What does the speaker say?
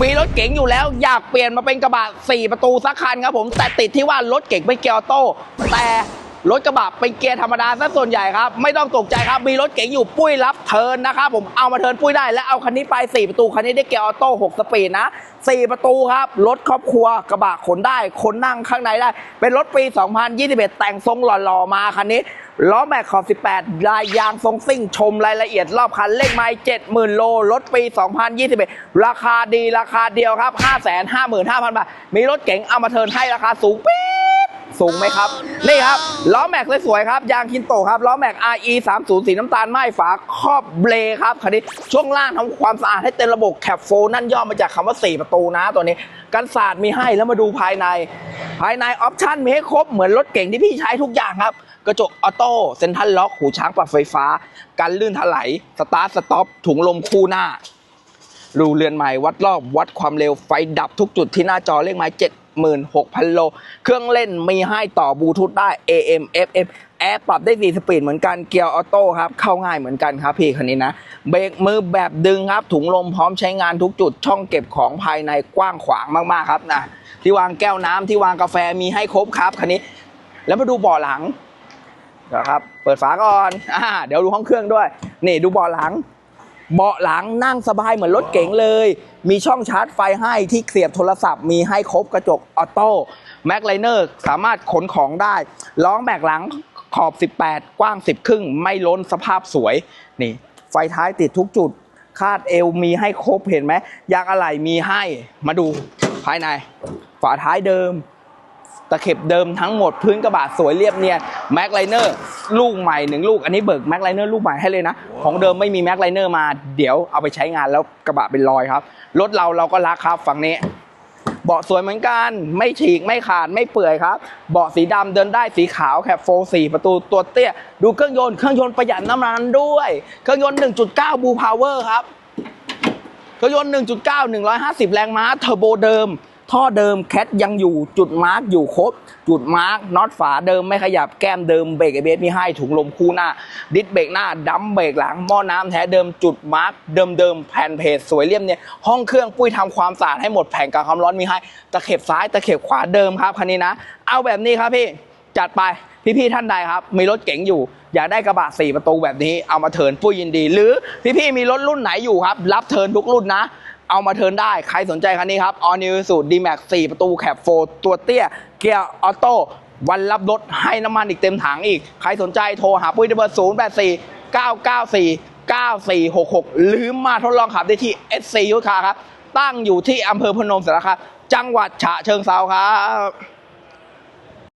มีรถเก๋งอยู่แล้วอยากเปลี่ยนมาเป็นกระบะ 4 ประตูสักคันครับผม แต่ติดที่ว่ารถเก๋งไม่เกียวโต้แต่ รถกระบะเป็นเกียร์ธรรมดาซะส่วนใหญ่ครับ ไม่ต้องตกใจครับ มีรถเก๋งอยู่ปุ้ยรับเทินนะครับผมเอามาเทินปุ้ยได้และเอาคันนี้ไป 4 ประตู คันนี้ได้เกียร์ออโต้6สปีดนะ 4 ประตูครับ รถครอบครัวกระบะขนได้คนนั่งข้างในได้ เป็นรถปี 2021 แต่งทรงหล่อๆมาคันนี้ล้อแม็กขอบ 18 ลายยางทรงซิ่งชมรายละเอียดรอบคันเลขไม้70,000 โล รถปี 2021 ราคาดีราคาเดียวครับ 555,000 บาท มีรถเก๋งเอามาเทินให้ราคาสูงปี๊ สูงไหมครับ นี่ครับ ล้อแม็กสวยๆครับ ยางคินโตครับ ล้อแม็ก RE 30สีน้ำตาลไหม้ฝาครอบเบลครับคันนี้ช่วงล่างทำความสะอาดให้เต็มระบบแคปโฟนั่นย่อมาจากคำว่า 4 ประตูนะตัวนี้ กันศาสตร์มีให้แล้วมาดูภายใน ภายในออปชั่นมีให้ครบเหมือนรถเก่งที่พี่ใช้ทุกอย่างครับ กระจกออโต้เซ็นทรัลล็อกหูช้างปรับไฟฟ้า กันลื่นถลายสตาร์ทสต็อปถุงลมคู่หน้ารูเรือนใหม่วัดรอบวัดความเร็วไฟดับทุกจุดที่หน้าจอเลขไม้ 76,000 โล เครื่องเล่นมีให้ต่อบลูทูธได้ AM FM แอร์ปรับได้4สปีดเหมือนกันเกียร์ออโต้ครับ เข้าง่ายเหมือนกันครับพี่คันนี้นะ เบรกมือแบบดึงครับ ถุงลมพร้อมใช้งานทุกจุด ช่องเก็บของภายในกว้างขวางมากๆครับนะที่วางแก้วน้ำที่วางกาแฟมีให้ครบครับคันนี้ แล้วมาดูเบาะหลังนะครับ เปิดฝาก่อนอ่าเดี๋ยวดูห้องเครื่องด้วย นี่ดูเบาะหลัง เบาะหลังนั่งสบายเหมือนรถเก๋งเลย มีช่องชาร์จไฟให้ที่เสียบโทรศัพท์มีให้ครบกระจกออโต้แม็กไลเนอร์สามารถขนของได้ล้อแม็กหลังขอบ 18 กว้าง 10 ครึ่ง ไม่ล้นสภาพสวยนี่ ไฟท้ายติดทุกจุด คาดเอวมีให้ครบเห็นไหมยางอะไหล่มีให้มาดูภายใน ฝาท้ายเดิม ตะเข็บเดิมทั้งหมดพื้นกระบะสวยเรียบเนียนแม็กไลเนอร์ลูกใหม่หนึ่งลูกอันนี้เบิกแม็กไลเนอร์ลูกใหม่ให้เลยนะ ของเดิมไม่มีแม็กไลเนอร์มาเดี๋ยวเอาไปใช้งานแล้วกระบะเป็นรอยครับรถเราเราก็รักครับฝั่งนี้เบาะสวยเหมือนกัน ไม่ฉีกไม่ขาดไม่เปื่อยครับ เบาะสีดำเดินได้สีขาวแคปโฟสี่ประตูตัวเตี้ย ดูเครื่องยนต์เครื่องยนต์ประหยัดน้ำมันด้วย เครื่องยนต์ 1.9 บูพาวเวอร์ครับ เครื่องยนต์ 1.9 150 แรงม้าเทอร์โบเดิม ท่อเดิมแคทยังอยู่จุดมาร์กอยู่ครบ จุดมาร์กน็อตฝาเดิมไม่ขยับแก้มเดิมเบรกไอเบสมีให้ถุงลมคู่หน้า ดิสเบรกหน้าดัมเบรกหลังหม้อน้ำแท้เดิมจุดมาร์กเดิมเดิมแผ่นเพจสวยเลี่ยมเนี่ยห้องเครื่องปุ้ยทำความสะอาดให้หมดแผงกันความร้อนมีให้ตะเข็บซ้ายตะเข็บขวาเดิมครับคันนี้นะ เอาแบบนี้ครับพี่จัดไปพี่ๆท่านใดครับ มีรถเก๋งอยู่ อยากได้กระบะ4ประตูแบบนี้เอามาเทินปุ้ยยินดี หรือพี่ๆมีรถรุ่นไหนอยู่ครับ รับเทินทุกรุ่นนะ เอามาเทินได้ ใครสนใจคันนี้ครับ All New s u d D-Max 4 ประตูแคบโฟตัวเตี้ย เกียร์ออโต้วันรับรถให้น้ำมันอีกเต็มถังอีก ใครสนใจโทรหาปุ้ยที่เบอร์0 8 4 9 9 4 9 4 6 6 หรือมาทดลองขับได้ที่ SC ยุทธคาครับ ตั้งอยู่ที่อำเภอพนมสารคามจังหวัดฉะเชิงเทราครับ